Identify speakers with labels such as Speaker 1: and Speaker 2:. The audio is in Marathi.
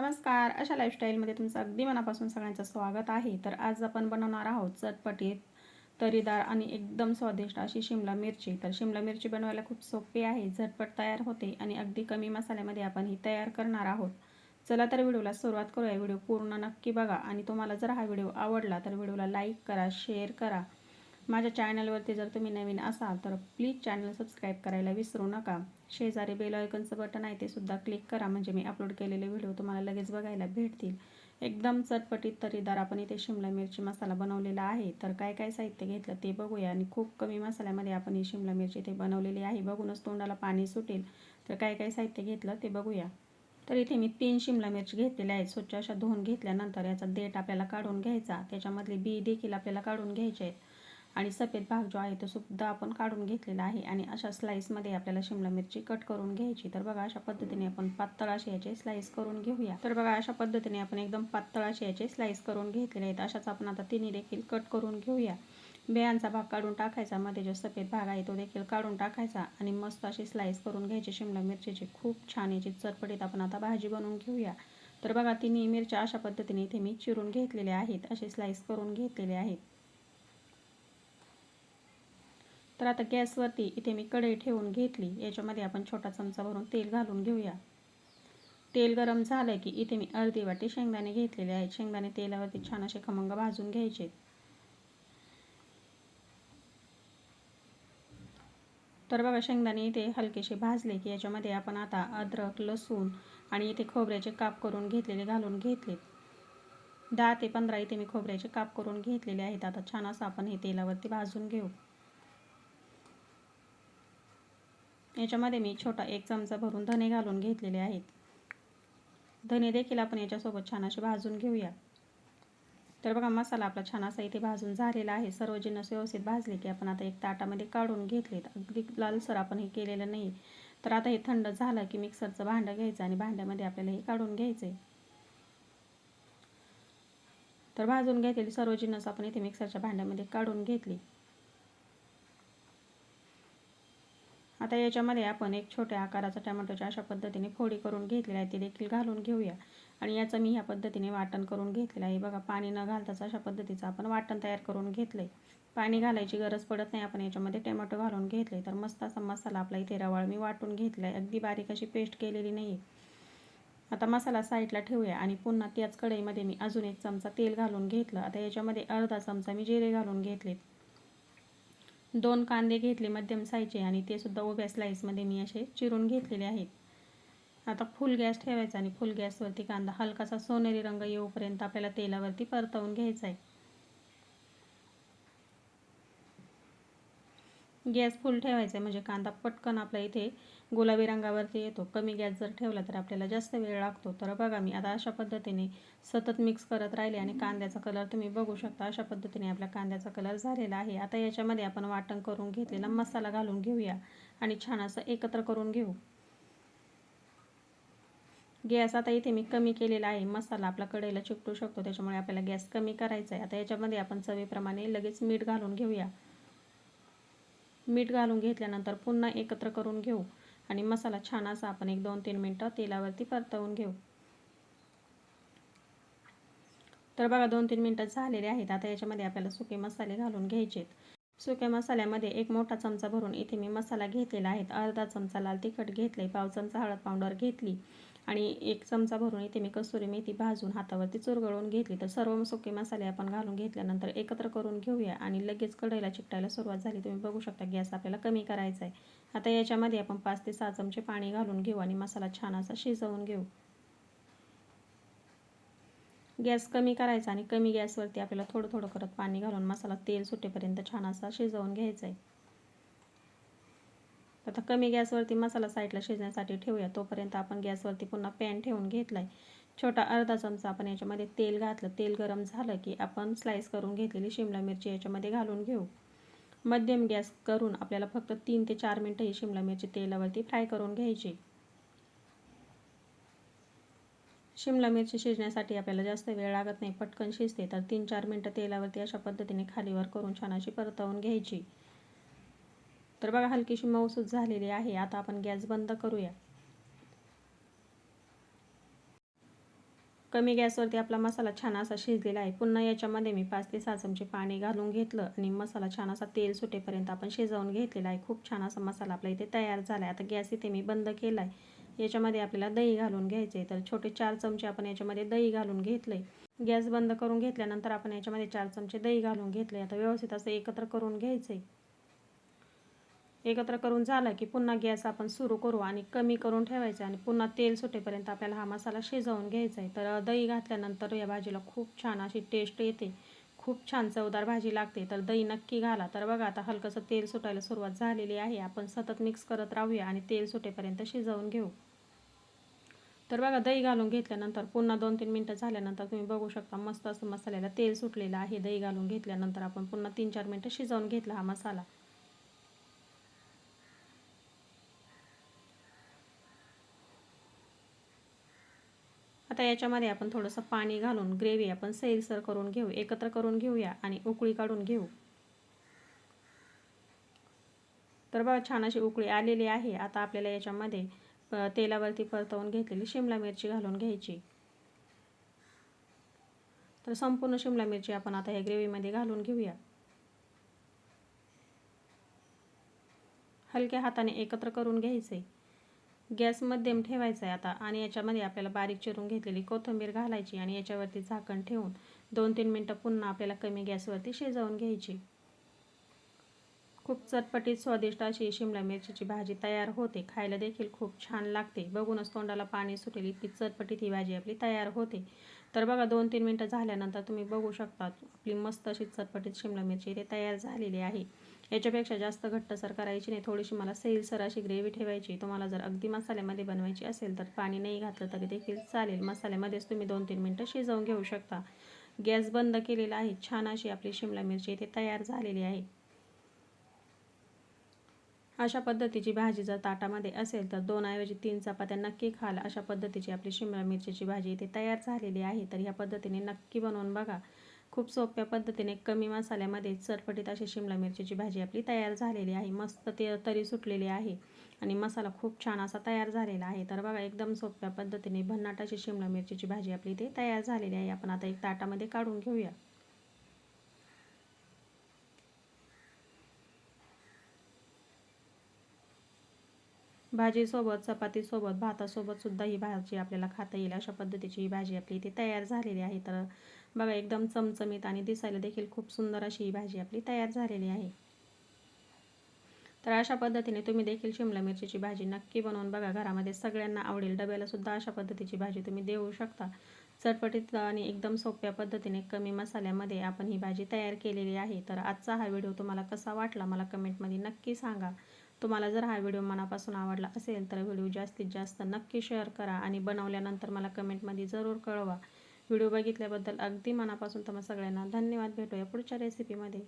Speaker 1: नमस्कार. अशा लाईफस्टाईलमध्ये तुमचं अगदी मनापासून सगळ्यांचं स्वागत आहे. तर आज आपण बनवणार आहोत चटपटीत तरीदार आणि एकदम स्वादिष्ट अशी शिमला मिरची. तर शिमला मिरची बनवायला खूप सोपी आहे झटपट तयार होते आणि अगदी कमी मसाल्यामध्ये आपण ही तयार करणार आहोत. चला तर व्हिडिओला सुरुवात करूया. व्हिडिओ पूर्ण नक्की बघा आणि तुम्हाला जर हा व्हिडिओ आवडला तर व्हिडिओला लाईक करा शेअर करा. माझ्या चॅनलवरती जर तुम्ही नवीन असाल तर प्लीज चॅनल सबस्क्राईब करायला विसरू नका. शेजारी बेल आयकनचं बटन आहे ते सुद्धा क्लिक करा. म्हणजे मी अपलोड केलेले व्हिडिओ तुम्हाला लगेच बघायला भेटतील. एकदम चटपटीत तरीदार आपण इथे शिमला मिरची मसाला बनवलेला आहे. तर काय काय साहित्य घेतलं ते बघूया. आणि खूप कमी मसाल्यामध्ये आपण ही शिमला मिरची इथे बनवलेली आहे. बघूनच तोंडाला पाणी सुटेल. तर काय काय साहित्य घेतलं ते बघूया. तर इथे मी तीन शिमला मिरची घेतलेल्या आहेत. स्वच्छ अशा धुवून घेतल्यानंतर याचा देठ आपल्याला काढून घ्यायचा. त्याच्यामधली बी देखील आपल्याला काढून घ्यायचे आहेत. आणि सफेद भाग जो आहे तो सुद्धा आपण काढून घेतलेला आहे. आणि अशा स्लाईसमध्ये आपल्याला शिमला मिरची कट करून घ्यायची. तर बघा अशा पद्धतीने आपण पातळ असे याचे स्लाईस करून घेऊया. तर बघा अशा पद्धतीने आपण एकदम पातळ असे याचे स्लाईस करून घेतलेले आहेत. अशाच आपण आता तिन्ही देखील कट करून घेऊया. बियांचा भाग काढून टाकायचा. मध्ये जो सफेद भाग आहे तो देखील काढून टाकायचा. आणि मस्त अशी स्लाईस करून घ्यायची शिमला मिरचीची. खूप छान याची चटपटीत आपण आता भाजी बनवून घेऊया. तर बघा तिन्ही मिरच्या अशा पद्धतीने इथे मी चिरून घेतलेल्या आहेत. असे स्लाईस करून घेतलेले आहेत. तर आता गॅसवरती इथे मी कढई ठेवून घेतली. याच्यामध्ये आपण छोटा चमचा भरून तेल घालून घेऊया. तेल गरम झालं की इथे मी अर्धी वाटी शेंगदाणे घेतलेले आहेत. शेंगदाणे तेलावरती छान असे खमंग भाजून घ्यायचे. तर बघा शेंगदाणे इथे हलकेसे भाजले की याच्यामध्ये आपण आता अद्रक लसूण आणि इथे खोबऱ्याचे काप करून घेतलेले घालून घेतले. दहा ते पंधरा इथे मी खोबऱ्याचे काप करून घेतलेले आहेत. आता छान असं आपण हे तेलावरती भाजून घेऊ. याच्यामध्ये मी छोटा एक चमचा भरून धने घालून घेतलेले आहेत. धने देखील आपण याच्यासोबत छान असे भाजून घेऊया. तर बघा मसाला आपला छान असा इथे भाजून झालेला आहे. सर्व जिन्नस व्यवस्थित भाजले की आपण आता एक ताटामध्ये काढून घेतलेत. अगदी लालसर आपण हे केलेलं नाही. तर आता हे थंड झालं की मिक्सरचं भांडं घ्यायचं आणि भांड्यामध्ये आपल्याला हे काढून घ्यायचं आहे तर भाजून घेतलेली सर्व जिन्नस आपण इथे मिक्सरच्या भांड्यामध्ये काढून घेतली. आता याच्यामध्ये आपण एक छोट्या आकाराचा टमॅटोच्या अशा पद्धतीने फोडी करून घेतलेला आहे ते देखील घालून घेऊया. आणि याचं मी ह्या पद्धतीने वाटण करून घेतलेलं आहे. बघा पाणी न घालताच अशा पद्धतीचं आपण वाटण तयार करून घेतलं आहे पाणी घालायची गरज पडत नाही. आपण याच्यामध्ये टमॅटो घालून घेतले तर मस्त असा मसाला आपला इथे रवाळ मी वाटून घेतला आहे. अगदी बारीक अशी पेस्ट केलेली नाही आता मसाला साईडला ठेवूया आणि पुन्हा त्याच कढईमध्ये मी अजून एक चमचा तेल घालून घेतलं. आता याच्यामध्ये अर्धा चमचा मी जिरे घालून घेतलेत. दोन कांदे घेतले मध्यम साईजचे आणि ते सुद्धा उभ्या स्लाईसमध्ये मी असे चिरून घेतलेले आहेत. आता फुल गॅस ठेवायचा आणि फुल गॅसवरती कांदा हलकासा सोनेरी रंग येऊपर्यंत आपल्याला तेलावरती परतवून घ्यायचा आहे. गॅस फुल ठेवायचा आहे. म्हणजे कांदा पटकन आपल्या इथे गुलाबी रंगावरती येतो. कमी गॅस जर ठेवला तर आपल्याला जास्त वेळ लागतो. तर बघा मी आता अशा पद्धतीने सतत मिक्स करत राहिले आणि कांद्याचा कलर तुम्ही बघू शकता. अशा पद्धतीने आपल्या कांद्याचा कलर झालेला आहे. आता याच्यामध्ये आपण वाटण करून घेतलेला मसाला घालून घेऊया आणि छान असं एकत्र करून घेऊ. गॅस आता इथे मी कमी केलेला आहे. मसाला आपला कढईला चिकटू शकतो. त्याच्यामुळे आपल्याला गॅस कमी करायचा आहे. आता याच्यामध्ये आपण चवीप्रमाणे लगेच मीठ घालून घेऊया. मीठ घालून घेतल्यानंतर पुन्हा एकत्र करून घेऊ आणि मसाला छान असा आपण एक दोन तीन मिनटं तेलावरती परतवून घेऊ. तर बघा दोन तीन मिनटं झालेले आहेत. आता याच्यामध्ये आपल्याला सुके मसाले घालून घ्यायचेत. सुक्या मसाल्यामध्ये एक मोठा चमचा भरून इथे मी मसाला घेतलेला आहे. अर्धा चमचा लाल तिखट घेतले पाव चमचा हळद पावडर घेतली. आणि एक चमचा भरून इथे मी कसुरी मेथी भाजून हातावरती चुरगळून घेतली. तर सर्व सुके मसाले आपण घालून घेतल्यानंतर एकत्र करून घेऊया आणि लगेच कढईला चिकटायला सुरुवात झाली. तुम्ही बघू शकता गॅस आपल्याला कमी करायचा आहे. आता याच्यामध्ये आपण पाच ते सहा चमचे पाणी घालून घेऊ आणि मसाला छान असा शिजवून घेऊ. गॅस कमी करायचा आणि कमी गॅसवरती आपल्याला थोडं थोडं करत पाणी घालून मसाला तेल सुटेपर्यंत छान असा शिजवून घ्यायचा आहे. आता कमी गॅसवरती मसाला साईडला शिजण्यासाठी ठेवूया. तोपर्यंत आपण गॅसवरती पुन्हा पॅन ठेवून घेतला आहे छोटा अर्धा चमचा आपण याच्यामध्ये तेल घातलं. तेल गरम झालं की आपण स्लाईस करून घेतलेली शिमला मिरची याच्यामध्ये घालून घेऊ. मध्यम गॅस करून आपल्याला फक्त तीन ते चार मिनटं ही शिमला मिरची तेलावरती फ्राय करून घ्यायची. शिमला मिरची शिजण्यासाठी आपल्याला जास्त वेळ लागत नाही. पटकन शिजते. तर तीन चार मिनटं तेलावरती अशा पद्धतीने खालीवर करून छान अशी परतवून घ्यायची. तर बघा हलकीशी मऊसूद झालेली आहे. आता आपण गॅस बंद करूया. कमी गॅसवरती आपला मसाला छान असा शिजलेला आहे. पुन्हा याच्यामध्ये मी पाच ते सहा चमचे पाणी घालून घेतलं आणि मसाला छान असा तेल सुटेपर्यंत आपण शिजवून घेतलेला आहे. खूप छान असा मसाला आपला इथे तयार झाला आहे. आता गॅस इथे मी बंद केला आहे. याच्यामध्ये आपल्याला दही घालून घ्यायचं आहे. तर छोटे चार चमचे आपण याच्यामध्ये दही घालून घेतलं आहे गॅस बंद करून घेतल्यानंतर आपण याच्यामध्ये चार चमचे दही घालून घेतले आता व्यवस्थित असं एकत्र करून घ्यायचं आहे एकत्र करून झालं की पुन्हा गॅस आपण सुरू करू आणि कमी करून ठेवायचं आणि पुन्हा तेल सुटेपर्यंत आपल्याला हा मसाला शिजवून घ्यायचा आहे. तर दही घातल्यानंतर या भाजीला खूप छान अशी टेस्ट येते. खूप छान चवदार भाजी लागते. तर दही नक्की घाला. तर बघा आता हलकंसं तेल सुटायला सुरुवात झालेली आहे. आपण सतत मिक्स करत राहूया आणि तेल सुटेपर्यंत शिजवून घेऊ. तर बघा दही घालून घेतल्यानंतर पुन्हा दोन तीन मिनटं झाल्यानंतर तुम्ही बघू शकता मस्त असं मसाल्याला तेल सुटलेलं आहे. दही घालून घेतल्यानंतर आपण पुन्हा तीन चार मिनटं शिजवून घेतला हा मसाला. आता याच्यामध्ये आपण थोडंसं पाणी घालून ग्रेव्ही आपण सैलसर करून घेऊ एकत्र करून घेऊया आणि उकळी काढून घेऊ. तर बघा छान अशी उकळी आलेली आहे. आता आपल्याला याच्यामध्ये तेलावरती परतवून घेतलेली शिमला मिरची घालून घ्यायची. तर संपूर्ण शिमला मिरची आपण आता ह्या ग्रेव्हीमध्ये घालून घेऊया. हलक्या हाताने एकत्र करून घ्यायचे. गॅस मध्यम ठेवायचा आहे आता. आणि याच्यामध्ये आपल्याला बारीक चिरून घेतलेली कोथिंबीर घालायची आणि याच्यावरती झाकण ठेवून दोन तीन मिनटं पुन्हा आपल्याला कमी गॅसवरती शिजवून घ्यायची. खूप चटपटीत स्वादिष्ट अशी शिमला मिरचीची भाजी तयार होते. खायला देखील खूप छान लागते. बघूनच तोंडाला पाणी सुटेल. इतकी चटपटीत ही भाजी आपली तयार होते. तर बघा दोन तीन मिनटं झाल्यानंतर तुम्ही बघू शकता आपली मस्त अशी चटपटीत शिमला मिरची इथे तयार झालेली आहे. याच्यापेक्षा जास्त घट्टसर करायची नाही थोडीशी मला सैलसर अशी ग्रेव्ही ठेवायची. तुम्हाला जर अगदी मसाल्यामध्ये बनवायची असेल तर पाणी नाही घातलं तरी देखील चालेल. मसाल्यामध्येच तुम्ही दोन तीन मिनटं शिजवून घेऊ शकता. गॅस बंद केलेला आहे. छान अशी आपली शिमला मिरची इथे तयार झालेली आहे. अशा पद्धतीची भाजी जर ताटामध्ये असेल तर दोनऐवजी तीन चपात्या नक्की खाल. अशा पद्धतीची आपली शिमला मिरचीची भाजी इथे तयार झालेली आहे. तर ह्या पद्धतीने नक्की बनवून बघा. खूप सोप्या पद्धतीने कमी मसाल्यामध्ये चटपटीत अशी शिमला मिरचीची भाजी आपली तयार झालेली आहे. मस्त ते तरी सुटलेली आहे आणि मसाला खूप छान असा तयार झालेला आहे. तर बघा एकदम सोप्या पद्धतीने भन्नाट अशी शिमला मिरचीची भाजी आपली इथे तयार झालेली आहे. आपण आता एक ताटामध्ये काढून घेऊया. भाजीसोबत चपातीसोबत भातासोबत सुद्धा ही भाजी आपल्याला खाता येईल. अशा पद्धतीची ही भाजी आपली इथे तयार झालेली आहे. तर बघा एकदम चमचमीत आणि दिसायला देखील खूप सुंदर अशी ही भाजी आपली तयार झालेली आहे. तर अशा पद्धतीने तुम्ही देखील शिमला मिरचीची भाजी नक्की बनवून बघा. घरामध्ये सगळ्यांना आवडेल डब्याला सुद्धा अशा पद्धतीची भाजी तुम्ही देऊ शकता. चटपटीत आणि एकदम सोप्या पद्धतीने कमी मसाल्यामध्ये आपण ही भाजी तयार केलेली आहे. तर आजचा हा व्हिडिओ तुम्हाला कसा वाटला मला कमेंटमध्ये नक्की सांगा. तुम्हाला जर हा व्हिडिओ मनापासून आवडला असेल तर व्हिडिओ जास्तीत जास्त नक्की शेअर करा आणि बनवल्यानंतर मला कमेंटमध्ये जरूर कळवा. व्हिडिओ बघितल्याबद्दल अगदी मनापासून तुम्हाला सगळ्यांना धन्यवाद. भेटूया पुढच्या रेसिपीमध्ये